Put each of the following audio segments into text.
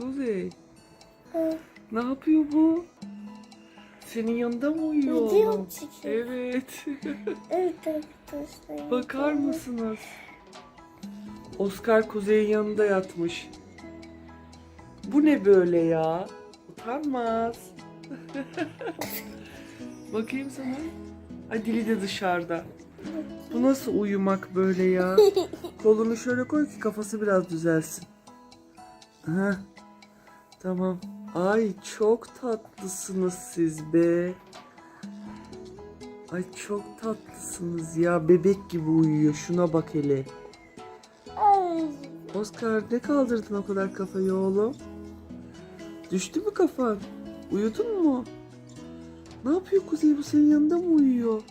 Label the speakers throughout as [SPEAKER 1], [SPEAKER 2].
[SPEAKER 1] Kuzey.
[SPEAKER 2] Hı.
[SPEAKER 1] Ne yapıyor bu? Senin yanında mı uyuyor
[SPEAKER 2] Video çekiyor.
[SPEAKER 1] Evet.
[SPEAKER 2] Evet arkadaşlar.
[SPEAKER 1] Bakar mısınız? Oscar Kuzey'in yanında yatmış. Bu ne böyle ya? Utanmaz. Bakayım sana. Ay dili de dışarıda. Bu nasıl uyumak böyle ya? Kolunu şöyle koy ki kafası biraz düzelsin. Heh. Tamam. Ay çok tatlısınız siz be. Ay çok tatlısınız ya. Bebek gibi uyuyor. Şuna bak hele. Oscar ne kaldırdın o kadar kafayı oğlum? Düştü mü kafan? Uyudun mu? Ne yapıyor Kuzey bu senin yanında mı uyuyor?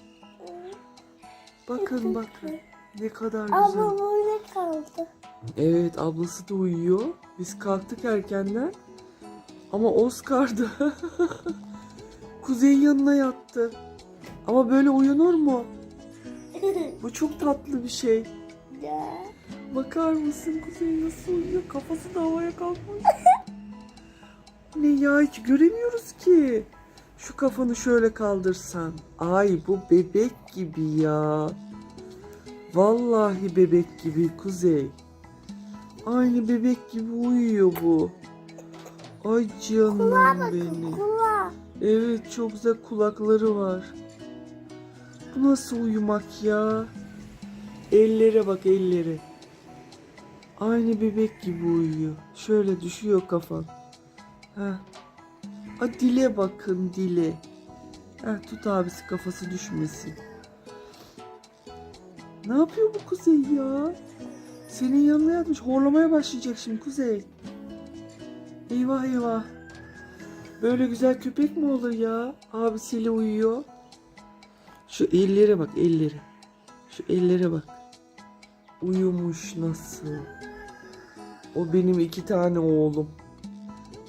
[SPEAKER 1] Bakın bakın. Ne kadar güzel.
[SPEAKER 2] Ama böyle kaldı.
[SPEAKER 1] Evet ablası da uyuyor. Biz kalktık erkenden. Ama Oscar da Kuzey'in yanına yattı. Ama böyle uyanır mu? Bu çok tatlı bir şey.
[SPEAKER 2] ya.
[SPEAKER 1] Bakar mısın Kuzey nasıl uyuyor? Kafası da havaya kalkmış. ne ya hiç göremiyoruz ki. Şu kafanı şöyle kaldırsan. Ay bu bebek gibi ya. Vallahi bebek gibi Kuzey. Aynı bebek gibi uyuyor bu. Ay canım benim.
[SPEAKER 2] Kulağı.
[SPEAKER 1] Evet çok güzel kulakları var. Bu nasıl uyumak ya? Ellere bak ellere. Aynı bebek gibi uyuyor. Şöyle düşüyor kafan. Ha. A dile bakın dile. Ha, tut abisi kafası düşmesin. Ne yapıyor bu Kuzey ya? Senin yanına yatmış. Horlamaya başlayacak şimdi Kuzey. Eyvah eyvah. Böyle güzel köpek mi olur ya? Abisiyle uyuyor. Şu ellere bak ellere. Şu ellere bak. Uyumuş nasıl? O benim iki tane oğlum.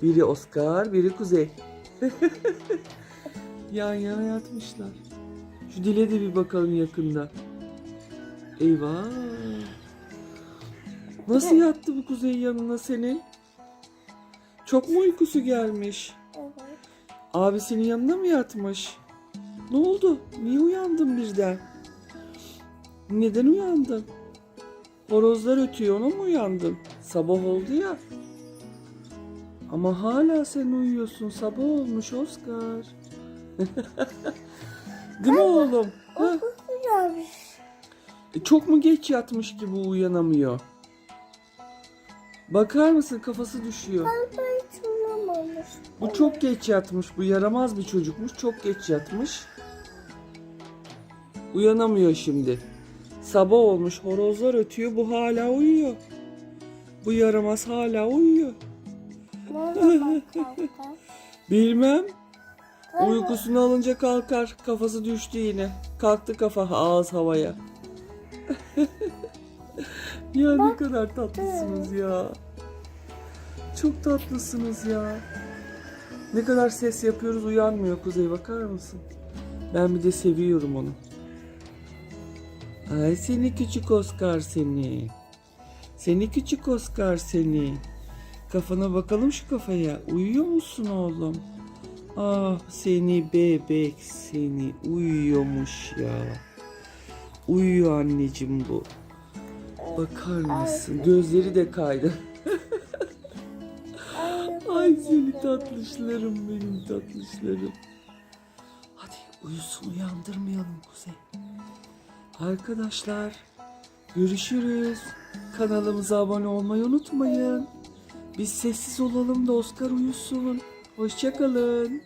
[SPEAKER 1] Biri Oscar, biri Kuzey. Yan yana yatmışlar. Şu dile de bir bakalım yakında. Eyvah. Nasıl yattı bu Kuzey yanına senin? Çok mu uykusu gelmiş?
[SPEAKER 2] Evet.
[SPEAKER 1] Abisinin yanına mı yatmış? Ne oldu? Niye uyandın birden? Neden uyandın? Horozlar ötüyor ona mı uyandın? Sabah oldu ya. Ama hala sen uyuyorsun. Sabah olmuş Oscar. Değil mi oğlum? Ha? E, Çok mu geç yatmış ki bu uyanamıyor? Bakar mısın kafası düşüyor. Bu çok geç yatmış. Bu yaramaz bir çocukmuş. Çok geç yatmış. Uyanamıyor şimdi. Sabah olmuş. Horozlar ötüyor. Bu hala uyuyor. Bu yaramaz hala uyuyor. Bilmem. Uykusunu alınca kalkar. Kafası düştü yine. Kalktı kafa ağız havaya. ya ne kadar tatlısınız ya. Çok tatlısınız ya. Ne kadar ses yapıyoruz uyanmıyor Kuzey bakar mısın? Ben bir de seviyorum onu. Ay seni küçük Oscar seni. Seni küçük Oscar seni. Kafana bakalım şu kafaya. Uyuyor musun oğlum? Ah seni bebek seni uyuyormuş ya. Uyuyor anneciğim bu. Bakar mısın? Gözleri de kaydı. Ay seni tatlışlarım benim tatlışlarım. Hadi uyusun uyandırmayalım Kuzey. Arkadaşlar görüşürüz. Kanalımıza abone olmayı unutmayın. Biz sessiz olalım da Oscar uyusun. Hoşçakalın.